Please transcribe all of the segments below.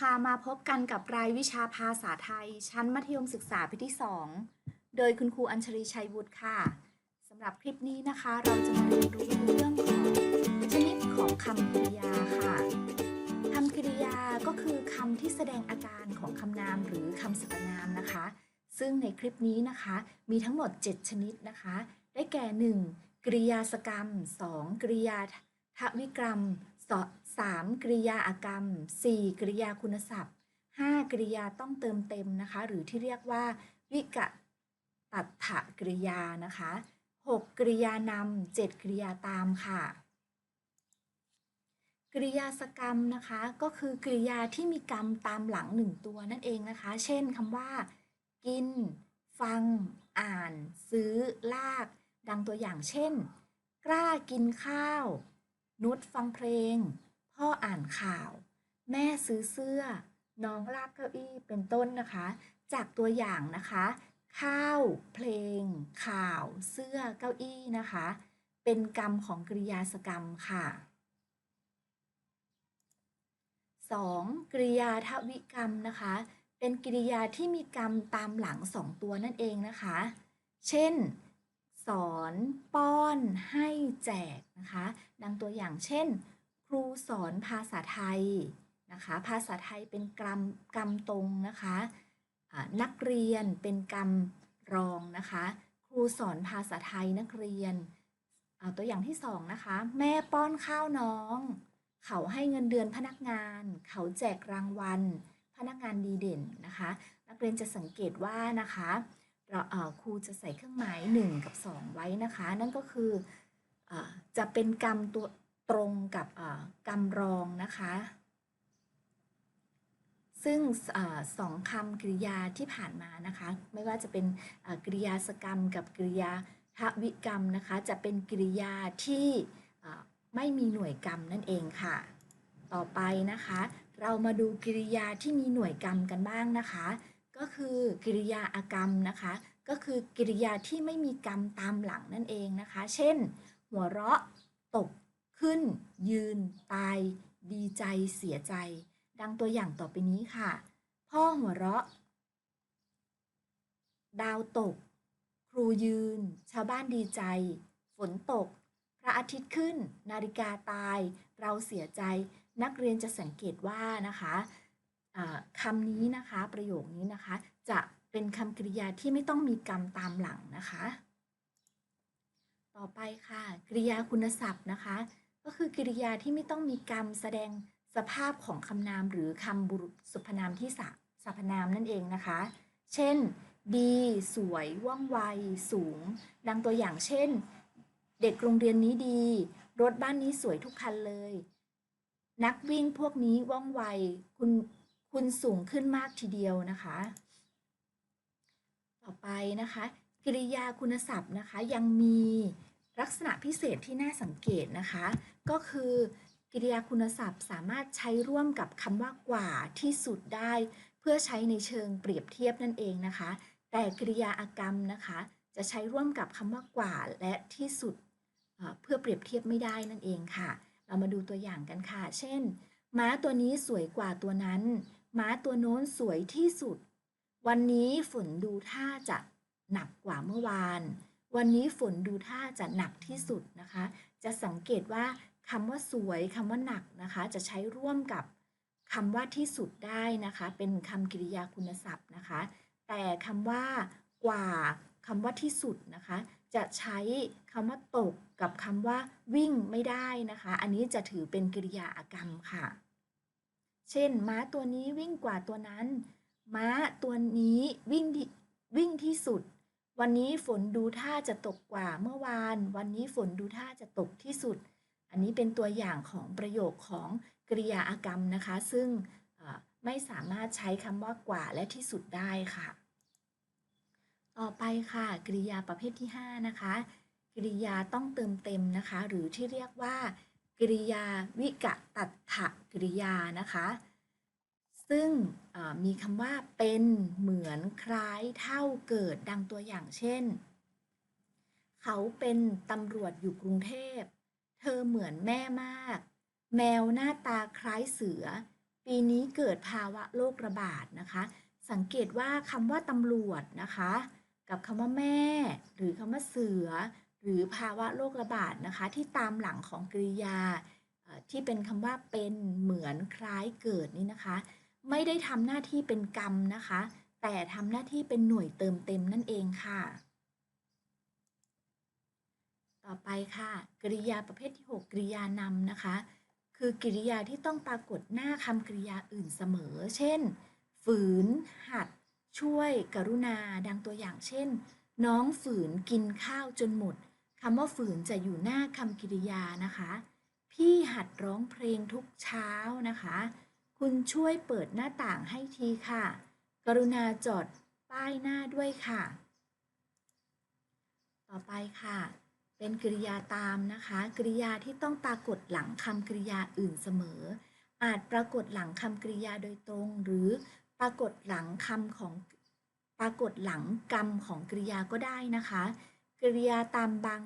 ค่ะ มาพบกันกับรายวิชาภาษาไทย ชั้นมัธยมศึกษาปีที่ 2 โดยคุณครูอัญชลีชัยวุฒิค่ะสำหรับคลิปนี้นะคะ เราจะมาเรียนรู้เรื่องของชนิดของคำกริยาค่ะคำกริยาก็คือคำที่แสดงอาการของคำนามหรือคำสรรพนามนะคะ ซึ่งในคลิปนี้นะคะ มีทั้งหมด 7 ชนิดนะคะ ได้แก่ 1. กริยาสกรรม 2. กริยาทวิกรรม 3. กริยาอากรรม 4. กริยาคุณศัพท์ 5. กริยาต้องเติมเต็มนะคะ หรือที่เรียกว่า วิกตัดถกริยานะคะ 6. กริยานำ 7. กริยาตามค่ะ กริยาสกรรมนะคะ ก็คือกริยาที่มีกรรมตามหลังหนึ่งตัวนั่นเองนะคะ เช่นคำว่า กิน ฟัง อ่าน ซื้อ ลาก ดังตัวอย่างเช่น กล้ากินข้าวนุชฟังเพลง พ่ออ่านข่าว แม่ซื้อเสื้อ น้องลากเก้าอี้เป็นต้นนะคะ จากตัวอย่างนะคะ ข้าว เพลง ข่าว เสื้อเก้าอี้นะคะ เป็นกรรมของกริยาสกรรมค่ะ 2. กริยาทวิกรรมนะคะ เป็นกริยาที่มีกรรมตามหลังสองตัวนั่นเองนะคะ เช่น สอน ป้อน ให้แจกนะคะ ดังตัวอย่างเช่น รูสอนภาษาไทยนะคะ ภาษาไทยเป็นกรรมกรรมตรงนะคะนักเรียนเป็นกรรมรองนะคะ ครูสอนภาษาไทยนักเรียนตัวอย่างที่สองนะคะ แม่ป้อนข้าวน้อง เขาให้เงินเดือนพนักงาน เขาแจกรางวัล พนักงานดีเด่นนะคะ นักเรียนจะสังเกตว่านะคะเราครูจะใส่เครื่องหมาย 1 กับ 2 ไว้นะคะ นั่นก็คืออจะเป็นกรรมตัว ตรงกับกรรมรองนะคะ ซึ่งอสองคำกริยาที่ผ่านมานะคะ ไม่ว่าจะเป็นกริยาสกรรม กับกริยาทวิกรรมนะคะ จะเป็นกริยาที่ไม่มีหน่วยกรรมนั่นเองค่ะ ต่อไปนะคะ เรามาดูกริยาที่มีหน่วยกรรมกันบ้างนะคะ ก็คือกริยาอากรรมนะคะ ก็คือกริยาที่ไม่มีกรรมตามหลังนั่นเองนะคะ เช่น หัวเราะ ตก ขึ้น ยืน ตาย ดีใจ เสียใจ ดังตัวอย่างต่อไปนี้ค่ะ พ่อหัวเราะ ดาวตก ครูยืน ชาวบ้านดีใจ ฝนตก พระอาทิตย์ขึ้น นาฬิกาตาย เราเสียใจ นักเรียนจะสังเกตว่านะคะคำนี้นะคะ ประโยคนี้นะคะ จะเป็นคำกริยาที่ไม่ต้องมีกรรมตามหลังนะคะ ต่อไปค่ะ กริยาคุณศัพท์นะคะ ก็คือกริยาที่ไม่ต้องมีกรรมแสดงสภาพของคำนามหรือคำบุรุษสรรพนามที่สรรพนามนั่นเองนะคะ เช่น ดี สวย ว่องไว สูง ดังตัวอย่างเช่น เด็กโรงเรียนนี้ดี รถบ้านนี้สวยทุกคันเลย นักวิ่งพวกนี้ว่องไว คุณ คุณสูงขึ้นมากทีเดียวนะคะ ต่อไปนะคะ กริยาคุณศัพท์นะคะยังมี ลักษณะพิเศษที่น่าสังเกตนะคะ ก็คือกริยาคุณศัพท์สามารถใช้ร่วมกับคำว่ากว่าที่สุดได้ เพื่อใช้ในเชิงเปรียบเทียบนั่นเองนะคะ แต่กริยาอากรรมนะคะ จะใช้ร่วมกับคำว่ากว่าและที่สุดเพื่อเปรียบเทียบไม่ได้นั่นเองค่ะ เรามาดูตัวอย่างกันค่ะ เช่น ม้าตัวนี้สวยกว่าตัวนั้น ม้าตัวโน้นสวยที่สุด วันนี้ฝนดูท่าจะหนักกว่าเมื่อวาน วันนี้ฝนดูท่าจะหนักที่สุดนะคะ จะสังเกตว่าคำว่าสวยคำว่าหนักนะคะ จะใช้ร่วมกับคำว่าที่สุดได้นะคะ เป็นคำกริยาคุณศัพท์นะคะ แต่คำว่ากว่าคำว่าที่สุดนะคะ จะใช้คำว่าตกกับคำว่าวิ่งไม่ได้นะคะ อันนี้จะถือเป็นกริยาอากรรมค่ะ เช่น ม้าตัวนี้วิ่งกว่าตัวนั้น ม้าตัวนี้วิ่งวิ่งที่สุด วันนี้ฝนดูท่าจะตกกว่าเมื่อวาน วันนี้ฝนดูท่าจะตกที่สุด อันนี้เป็นตัวอย่างของประโยคของกริยาอากรรมนะคะ ซึ่งไม่สามารถใช้คำว่ากว่าและที่สุดได้ค่ะ ต่อไปค่ะกริยาประเภทที่ 5 นะคะ กริยาต้องเติมเต็มนะคะ หรือที่เรียกว่า กริยาวิกะตัดถกริยานะคะ ซึ่งมีคำว่าเป็นเหมือนคล้ายเท่าเกิดดังตัวอย่างเช่น เขาเป็นตำรวจอยู่กรุงเทพ เธอเหมือนแม่มาก แมวหน้าตาคล้ายเสือ ปีนี้เกิดภาวะโรคระบาดนะคะ สังเกตว่าคำว่าตำรวจนะคะ กับคำว่าแม่ หรือคำว่าเสือ หรือภาวะโรคระบาดนะคะ ที่ตามหลังของกริยาที่เป็นคำว่าเป็นเหมือนคล้ายเกิดนี่นะคะ ไม่ได้ทำหน้าที่เป็นกรรมนะคะ แต่ทำหน้าที่เป็นหน่วยเติมเต็มนั่นเองค่ะ ต่อไปค่ะ กริยาประเภทที่ 6 กริยานำนะคะ คือ กริยาที่ต้องปรากฏหน้าคำกริยาอื่นเสมอ เช่น ฝืน หัด ช่วย กรุณา ดังตัวอย่างเช่น น้องฝืนกินข้าวจนหมดคำว่าฝืนจะอยู่หน้าคำกริยานะคะ พี่หัดร้องเพลงทุกเช้านะคะ คุณช่วยเปิดหน้าต่างให้ทีค่ะ กรุณาจอดป้ายหน้าด้วยค่ะ ต่อไปค่ะ เป็นกริยาตามนะคะ กริยาที่ต้องปรากฏหลังคำกริยาอื่นเสมอ อาจปรากฏหลังคำกริยาโดยตรง หรือปรากฏหลังคำของปรากฏหลังกรรมของกริยาก็ได้นะคะ กริยาตามบาง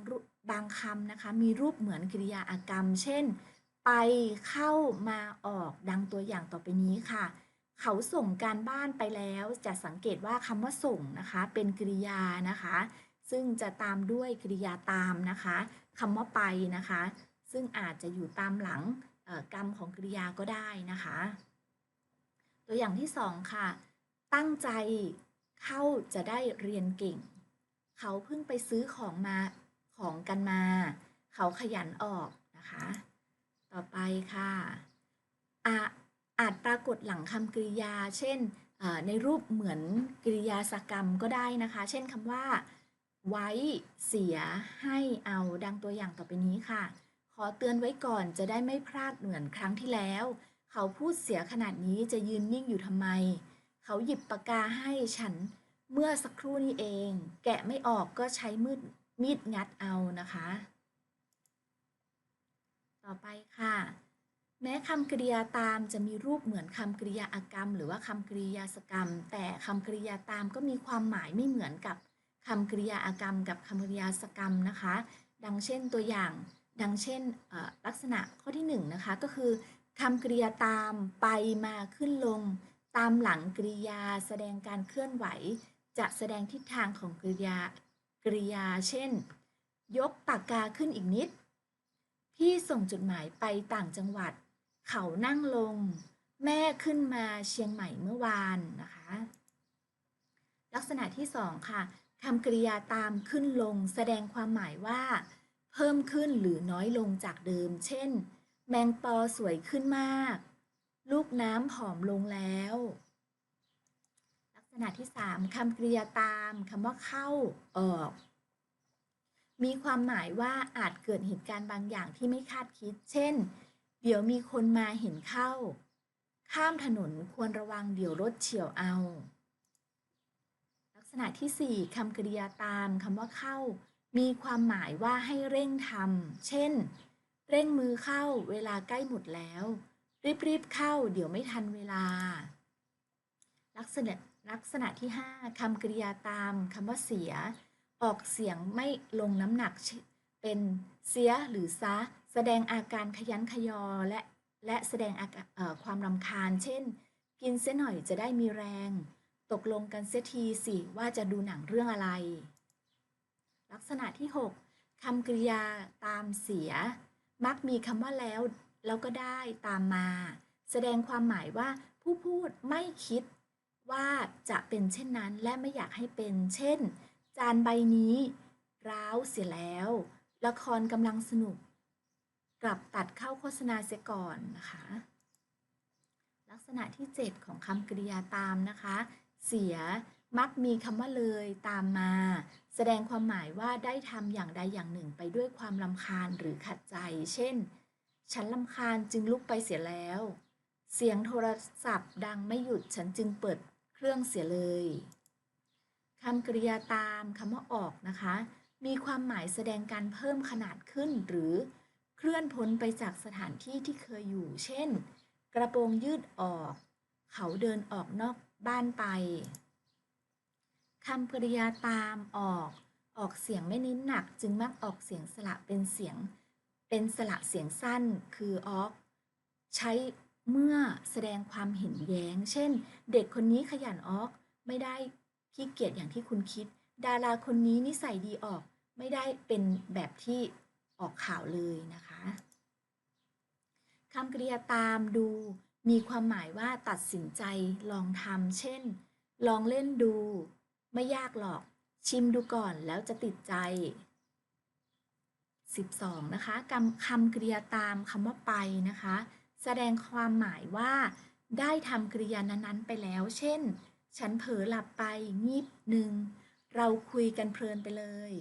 บางคำนะคะ มีรูปเหมือนกริยาอากรรม เช่น ไปเข้ามาออกดังตัวอย่างต่อไปนี้ค่ะ เขาส่งการบ้านไปแล้วจะสังเกตว่าคำว่าส่งนะคะ เป็นกริยานะคะ ซึ่งจะตามด้วยกริยาตามนะคะคำว่าไปนะคะ ซึ่งอาจจะอยู่ตามหลังกรรมของกริยาก็ได้นะคะ ตัวอย่างที่สองค่ะ ตั้งใจเข้าจะได้เรียนเก่ง เขาเพิ่งไปซื้อของมาของกันมา เขาขยันออกนะคะ ต่อไปค่ะอาอาจปรากฏหลังคำกริยา เช่นในรูปเหมือนกริยาสกรรมก็ได้นะคะ เช่นคำว่า ไว้เสียให้เอาดังตัวอย่างต่อไปนี้ค่ะ ขอเตือนไว้ก่อนจะได้ไม่พลาดเหมือนครั้งที่แล้ว เขาพูดเสียขนาดนี้จะยืนนิ่งอยู่ทำไม เขาหยิบปากกาให้ฉันเมื่อสักครู่นี้เอง แกะไม่ออกก็ใช้มืดมีดงัดเอานะคะ ต่อไปค่ะ แม้คำกริยาตามจะมีรูปเหมือนคำกริยาอากรรม หรือว่าคำกริยาสกรรม แต่คำกริยาตามก็มีความหมายไม่เหมือนกับคำกริยาอากรรม กับคำกริยาสกรรมนะคะ ดังเช่นตัวอย่างดังเช่นลักษณะข้อที่หนึ่งนะคะก็คือคำกริยาตามไปมาขึ้นลง ตามหลังกริยาแสดงการเคลื่อนไหว จะแสดงทิศทางของกริยากริยา เช่น ยกปากกาขึ้นอีกนิด พี่ส่งจดหมายไปต่างจังหวัด เขานั่งลง แม่ขึ้นมาเชียงใหม่เมื่อวานนะคะ ลักษณะที่สองค่ะคำกริยาตามขึ้นลง แสดงความหมายว่า เพิ่มขึ้นหรือน้อยลงจากเดิม เช่น แมงปอสวยขึ้นมาก ลูกน้ำผอมลงแล้ว ลักษณะที่สามคำกริยาตามคำว่าเข้าออก มีความหมายว่าอาจเกิดเหตุการณ์บางอย่างที่ไม่คาดคิด เช่น เดี๋ยวมีคนมาเห็นเข้า ข้ามถนนควรระวังเดี๋ยวรถเฉียวเอา ลักษณะที่ 4คำกริยาตามคำว่าเข้า มีความหมายว่าให้เร่งทำเช่น เร่งมือเข้าเวลาใกล้หมดแล้ว รีบๆเข้า เดี๋ยวไม่ทันเวลา ลักษณะลักษณะที่ 5คำกริยาตามคำว่าเสีย ออกเสียงไม่ลงน้ำหนักเป็นเสียหรือซะแสดงอาการขยันขยอและและแสดงอาการความรำคาญ เช่น กินเสียหน่อยจะได้มีแรง ตกลงกันเสียทีสิว่าจะดูหนังเรื่องอะไร ลักษณะที่ 6คำกริยาตามเสีย มักมีคำว่าแล้ว แล้วก็ได้ตามมา แสดงความหมายว่าผู้พูดไม่คิดว่าจะเป็นเช่นนั้นและไม่อยากให้เป็น เช่น จานใบนี้ ร้าวเสียแล้ว ละครกำลังสนุก กลับตัดเข้าโฆษณาเสียก่อนนะคะ ลักษณะที่ 7 ของคำกริยาตามนะคะ เสียมักมีคำว่าเลยตามมา แสดงความหมายว่าได้ทำอย่างใดอย่างหนึ่งไปด้วยความลำคาญหรือขัดใจ เช่น ฉันลำคาญจึงลุกไปเสียแล้ว เสียงโทรศัพท์ดังไม่หยุดฉันจึงเปิดเครื่องเสียเลย คำกริยาตามคำว่าออกนะคะ มีความหมายแสดงการเพิ่มขนาดขึ้น หรือเคลื่อนพ้นไปจากสถานที่ที่เคยอยู่ เช่น กระโปรงยืดออก เขาเดินออกนอกบ้านไปคำกริยาตามออก ออกเสียงไม่นิ้นหนัก จึงมักออกเสียงสระเป็นเสียง เป็นสระเสียงสั้น คือออก ใช้เมื่อแสดงความเห็นแย้ง เช่น เด็กคนนี้ขยันออก ไม่ได้ ขี้เกียจอย่างที่คุณคิด ดาราคนนี้นิสัยดีออกไม่ได้เป็นแบบที่ออกข่าวเลยนะคะคำกริยาตามดูมีความหมายว่าตัดสินใจลองทำเช่น ลองเล่นดู ไม่ยากหรอก ชิมดูก่อนแล้วจะติดใจ 12 นะคะคำคำกริยาตามคำว่าไปนะคะ แสดงความหมายว่า ได้ทำกริยานั้นๆไปแล้ว เช่น ฉันเผลอหลับไปงีบหนึ่ง เราคุยกันเพลินไปเลย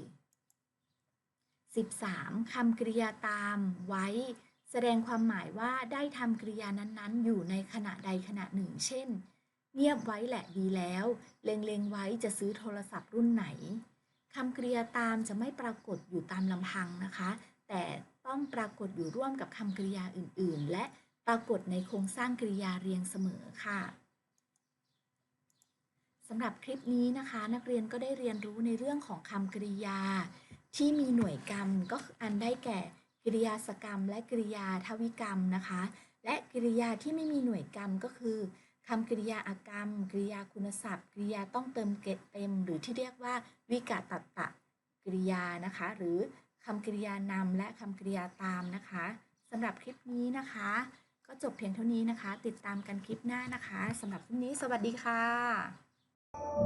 13. คำกริยาตามไว้ แสดงความหมายว่าได้ทำกริยานั้นๆ อยู่ในขณะใดขณะหนึ่ง เช่น เงียบไว้แหละดีแล้ว เล็งๆไว้จะซื้อโทรศัพท์รุ่นไหนคำกริยาตามจะไม่ปรากฏอยู่ตามลำพังนะคะ แต่ต้องปรากฏอยู่ร่วมกับคำกริยาอื่นๆ และปรากฏในโครงสร้างกริยาเรียงเสมอค่ะ สำหรับคลิปนี้นะคะ นักเรียนก็ได้เรียนรู้ในเรื่องของคำกริยา ที่มีหน่วยกรรมก็คืออันได้แก่กริยาสกรรม และกริยาทวิกรรมนะคะ และกริยาที่ไม่มีหน่วยกรรมก็คือคำกริยาอากรรม กริยาคุณศัพท์ กริยาต้องเติมเกตเต็ม หรือที่เรียกว่าวิกาตตตะกริยานะคะ หรือคำกริยานำและคำกริยาตามนะคะสำหรับคลิปนี้นะคะ ก็จบเพียงเท่านี้นะคะ ติดตามกันคลิปหน้านะคะสำหรับคลิปนี้ สวัสดีค่ะ Thank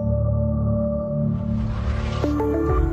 you.